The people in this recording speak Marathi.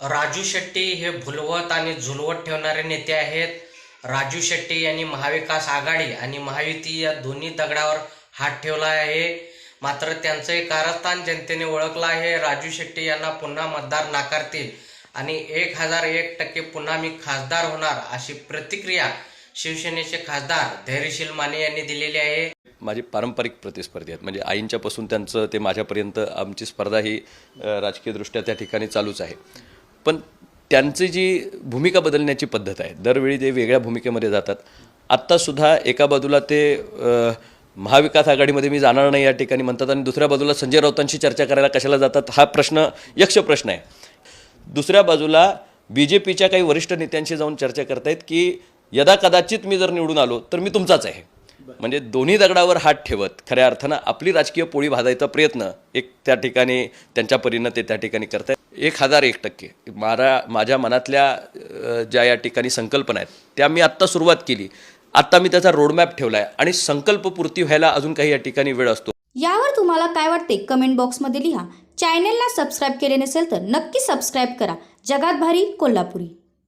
राजू शेट्टी हे भुलवत आणि झुलवत ठेवणारे नेते आहेत. राजू शेट्टी यांनी महाविकास आघाडी आणि महायुती या दोन्ही दगडावर हात ठेवला आहे. मात्र त्यांचं एक कारस्थान जनतेने ओळखलं आहे. राजू शेट्टी यांना पुन्हा मतदार नाकारतील आणि एक हजार एक टक्के पुन्हा मी खासदार होणार अशी प्रतिक्रिया शिवसेनेचे खासदार धैर्यशील माने यांनी दिलेली आहे. माझी पारंपरिक प्रतिस्पर्धी आहेत. म्हणजे आईंच्यापासून त्यांचं ते माझ्यापर्यंत आमची स्पर्धा ही राजकीयदृष्ट्या त्या ठिकाणी चालूच आहे. पण त्यांची जी भूमिका बदलण्याची पद्धत आहे दरवेळी ते वेगळ्या भूमिकेमध्ये जातात. आत्तासुद्धा एका बाजूला ते महाविकास आघाडीमध्ये मी जाणार नाही या ठिकाणी म्हणतात आणि दुसऱ्या बाजूला संजय राऊतांशी चर्चा करायला कशाला जातात हा प्रश्न यक्ष प्रश्न आहे. दुसऱ्या बाजूला बी जे पीच्या काही वरिष्ठ नेत्यांशी जाऊन चर्चा करतायत की यदा कदाचित मी जर निवडून आलो तर मी तुमचाच आहे. म्हणजे दोन्ही दगडावर हात ठेवत खऱ्या अर्थानं आपली राजकीय पोळी भाजायचा प्रयत्न एक त्या ठिकाणी त्यांच्या परीनं ते त्या ठिकाणी करतायत. एक हजार एक टक्के. मारा माझ्या मनातल्या ज्या या ठिकाणी संकल्पना आहेत त्या मी आत्ता सुरुवात केली. आत्ता मी त्याचा रोडमॅप ठेवला आहे आणि संकल्पपूर्ती व्हायला अजून काही या ठिकाणी वेळ असतो. यावर तुम्हाला काय वाटते कमेंट बॉक्समध्ये लिहा. चॅनेलला सबस्क्राईब केले नसेल तर नक्की सबस्क्राईब करा. जगात भारी कोल्हापुरी.